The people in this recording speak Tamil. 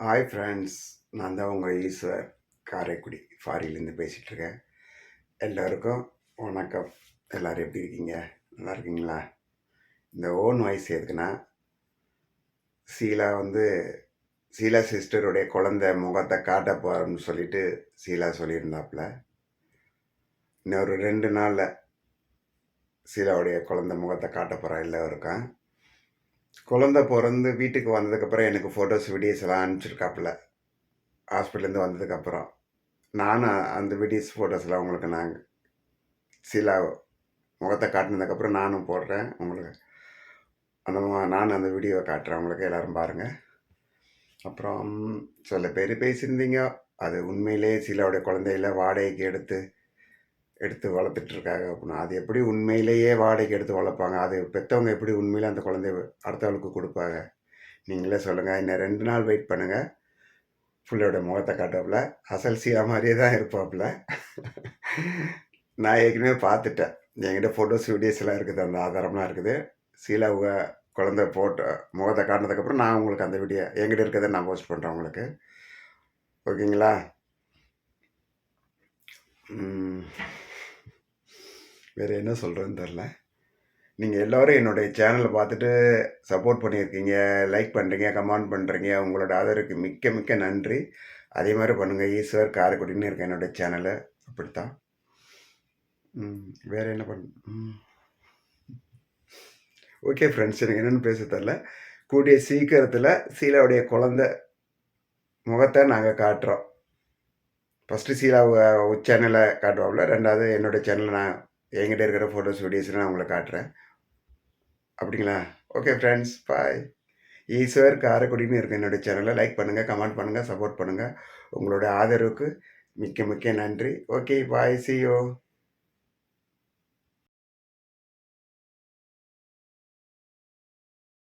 ஹாய் ஃப்ரெண்ட்ஸ் நான் தான் உங்கள் ஈஸ்வர் காரைக்குடி ஃபாரின்லேருந்து பேசிகிட்ருக்கேன். எல்லோருக்கும் வணக்கம். எல்லோரும் எப்படி இருக்கீங்க? நல்லா இருக்கீங்களா? இந்த ஓன் வாய்ஸ் எதுக்குன்னா சீலா வந்து சீலா சிஸ்டருடைய குழந்தை முகத்தை காட்ட போகிறோம்னு சொல்லிட்டு சீலா சொல்லியிருந்தாப்புல. இன்னொரு ரெண்டு நாளில் சீலாவுடைய குழந்தை முகத்தை காட்ட போகிறா எல்லோருக்கும் குழந்த பிறந்து வீட்டுக்கு வந்ததுக்கப்புறம் எனக்கு ஃபோட்டோஸ் வீடியோஸ் எல்லாம் அனுப்பிச்சிருக்காப்புல. ஹாஸ்பிட்டலேருந்து வந்ததுக்கப்புறம். நானும் அந்த வீடியோஸ் ஃபோட்டோஸ்லாம் உங்களுக்கு நான் சில முகத்தை காட்டினதுக்கப்புறம் நானும் போடுறேன். உங்களுக்கு அந்த நானும் அந்த வீடியோவை காட்டுறேன். உங்களுக்கு எல்லோரும் பாருங்கள் அப்புறம் சில பேர் பேசியிருந்தீங்க. அது உண்மையிலே சிலாவுடைய குழந்தையில வாடகைக்கு எடுத்து எடுத்து வளர்த்துட்டு இருக்காங்க அப்படின்னா அது எப்படி உண்மையிலேயே வாடகைக்கு எடுத்து வளர்ப்பாங்க? அது பெற்றவங்க எப்படி உண்மையில் அந்த குழந்தைய அடுத்தவளுக்கு கொடுப்பாங்க? நீங்களே சொல்லுங்கள் இன்னும் ரெண்டு நாள் வெயிட் பண்ணுங்கள் பிள்ளையோட முகத்தை காட்டுவாப்புல. அசல் சீலா மாதிரியே தான் இருப்பாப்புல. நான் ஏற்கனவே பார்த்துட்டேன். என்கிட்ட ஃபோட்டோஸ் வீடியோஸ்லாம் இருக்குது. அந்த ஆதாரம்லாம் இருக்குது. சீலா குழந்த போட்டோ முகத்தை காட்டினதுக்கப்புறம் நான் உங்களுக்கு அந்த வீடியோ என்கிட்ட இருக்கிறத நான் போஸ்ட் பண்ணுறேன் உங்களுக்கு. ஓகேங்களா வேறு என்ன சொல்கிறேன்னு தெரில நீங்கள் எல்லோரும் என்னுடைய சேனலை பார்த்துட்டு சப்போர்ட் பண்ணியிருக்கீங்க லைக் பண்ணுறீங்க கமெண்ட் பண்ணுறீங்க உங்களோட ஆதரவுக்கு மிக்க மிக்க நன்றி. அதே மாதிரி பண்ணுங்கள் ஈஸ்வர் காரைக்குடின்னு இருக்கேன் என்னுடைய சேனலை அப்படித்தான். ம், வேற என்ன பண்ண ஓகே ஃப்ரெண்ட்ஸ் எனக்கு என்னென்னு பேச தெரில கூடிய சீக்கிரத்தில் சீலாவுடைய குழந்தை முகத்தை நாங்கள் காட்டுறோம். ஃபஸ்ட்டு சீலா சேனலை காட்டுவாப்புல ரெண்டாவது என்னுடைய சேனலை நான் என்கிட்ட இருக்கிற ஃபோட்டோஸ் வீடியோஸ்லாம் நான் உங்களை காட்டுறேன். அப்படிங்களா? ஓகே ஃப்ரெண்ட்ஸ் பாய் ஈஸ்வர் காரைக்குடின்னு இருக்க. என்னுடைய சேனலை லைக் பண்ணுங்கள் கமெண்ட் பண்ணுங்கள் சப்போர்ட் பண்ணுங்கள் உங்களோட ஆதரவுக்கு மிக்க மிக்க நன்றி. Okay bye C you